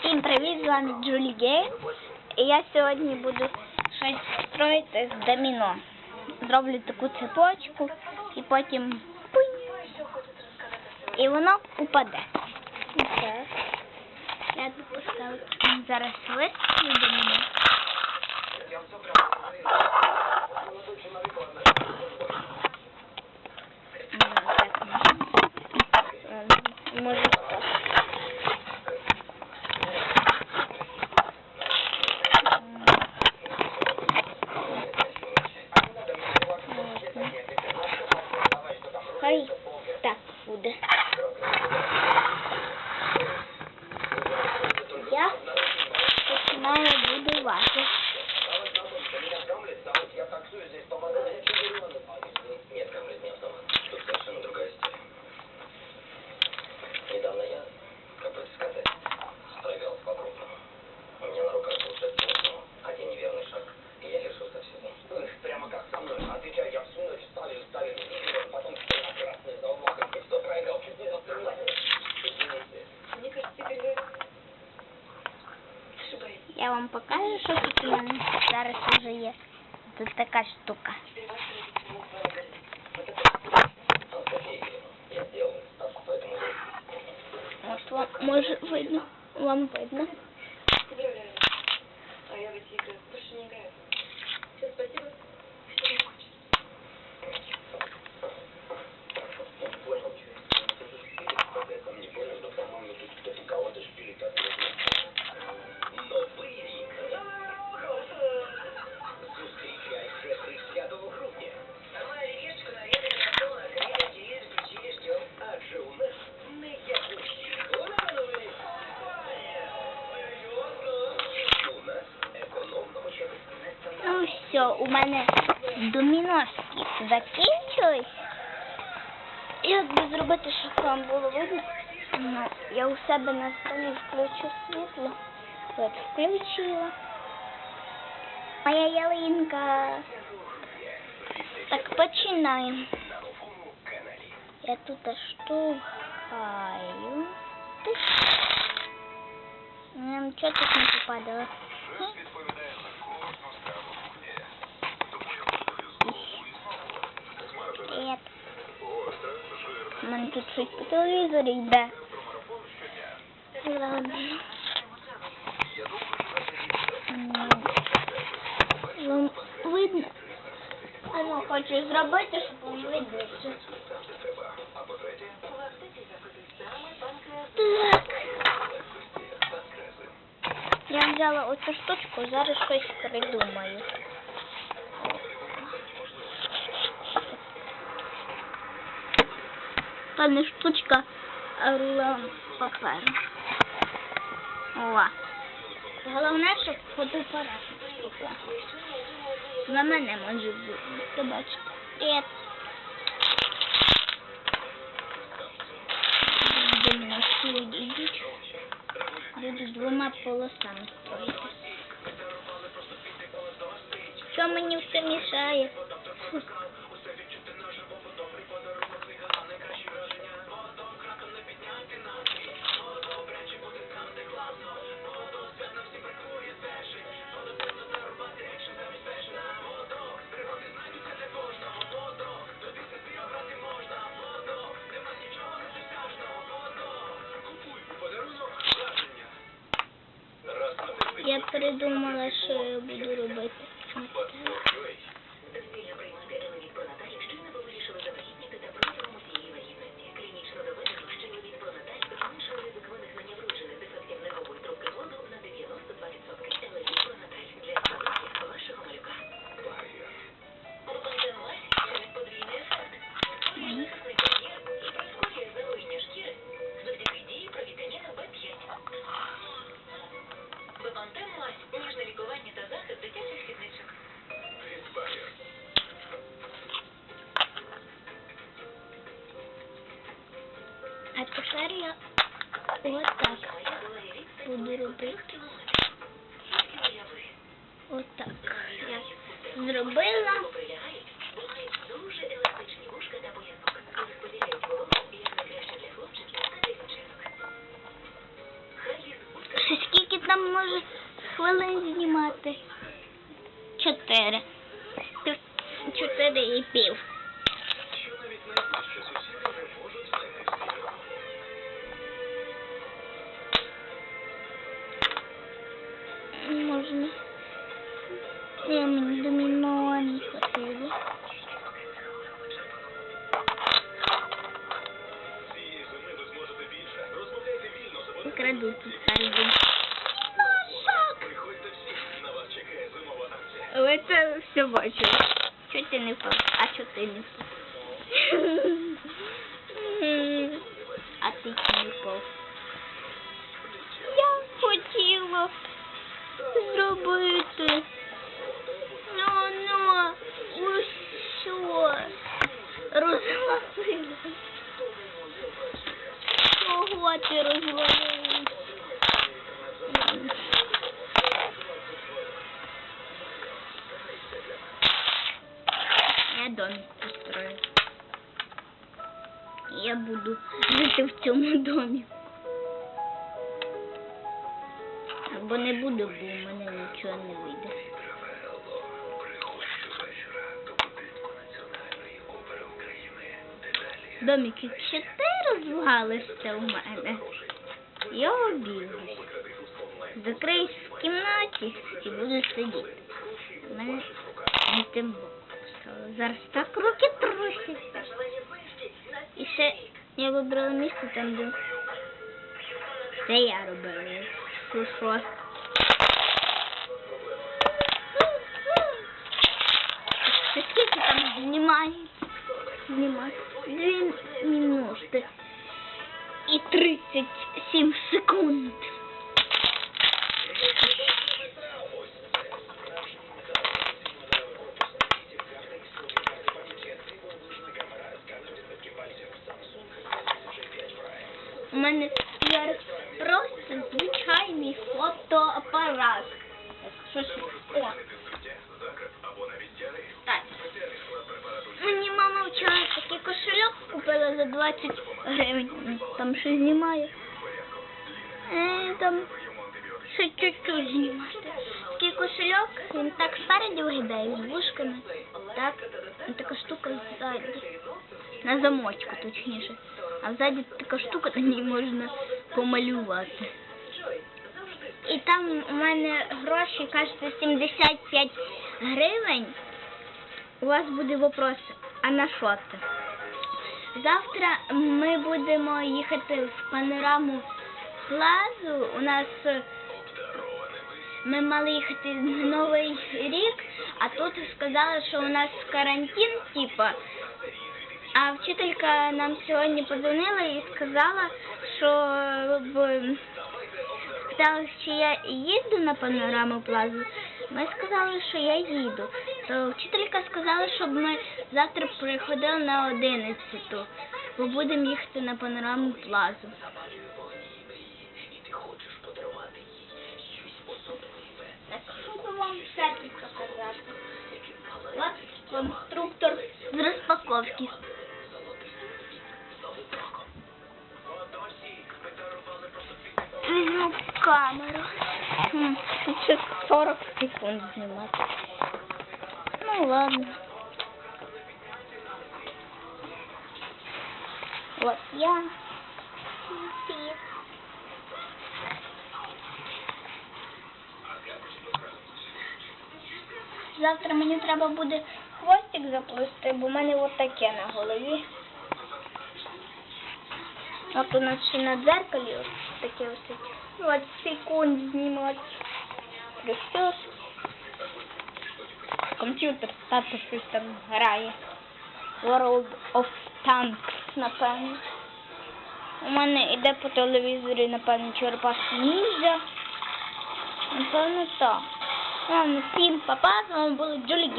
Всім привіт, з вами Джулі Гей. І я сьогодні буду щось строїти з доміно. Зроблю таку цепочку і потім пуй, і воно упаде. І так. Я тут поставлю зараз лист і доміно. Я вам покажу, що тут у мене зараз вже є. Тут така штука. От вам може видно. Вам видно. А я в эти игры больше не играю. Все, спасибо. У мене доміноски закінчились. І як би зробити, щоб вам було видно, ну, я у себе на столі включу світло. От включила. Моя ялинка. Так, починаємо. Я тут. Ти. Ну, Нічого тут не попадало. Мене тут щось по телевізорі йде. Ладно. Вам видно? А ну хочу зробити, щоб вам видно. Так. Я взяла оцю штучку, зараз щось придумаю. Та не штучка, а рулон паперу. О. Головне, щоб фотоапарат штука. На мене може бути, бачите. Привіт. Доміношки йдуть. Буду двома полосами строїти. Що мені все мішає? Придумала, що я буду робити. Отак я зробила. Скільки там може хвилин знімати? Чотири. Чотири і пів. Зимова акція. Ви це все бачили. Чого ти не впав? А чого ти не впав? Домик построю. Я буду жити в цьому домі. Або не буду, бо в мене нічого не вийде. Рафаелло, приходь щовечора до будинку Національної опери України. Деталі. Домик, якщо ти розвалився у мене, я обіжусь. Закриюсь в кімнаті і буду сидіти. У мене не тим. Зараз так руки трусяться. І ще я вибрала місце там, де це я робила. Що що? Це скільки там знімає? Знімати? Дві минути і 37 секунд. У мене зараз просто звичайний фотоапарат. Що ж? О, так. Мені мама вчора такий кошельок купила за 20 гривень. Там що знімає. Е, там ще чуть-чуть знімати. Такий кошельок, він так спереді виглядає з вушками. Так, і така штука ззаді. На замочку, точніше. А ззаді така штука, на ній можна помалювати. І там у мене гроші, кажеться, 75 гривень. У вас буде вопрос, а на що це? Завтра ми будемо їхати в панораму плазу. У нас е, ми мали їхати на Новий рік, а тут сказали, що у нас карантин, типа. А вчителька нам сьогодні подзвонила і сказала, що в спитала, чи я їду на панораму плазу. Ми сказали, що я їду. То вчителька сказала, щоб ми завтра приходили на 11, бо будемо їхати на панораму плазу. Вам все показати? От конструктор з розпаковки. Камеру. Хм, ще 40 секунд знімати. Ну ладно. Вот я. Завтра мені треба буде хвостик заплести, бо в мене от таке на голові. От у нас ще на дзеркалі ось таке ось 20 секунд знімати. Прищос. Комп'ютер, тато щось там грає. World of Tanks, напевно. У мене йде по телевізорі, напевно, черепашки ніндзя. Напевно, так. Ладно, всім папа, з вами були Джулі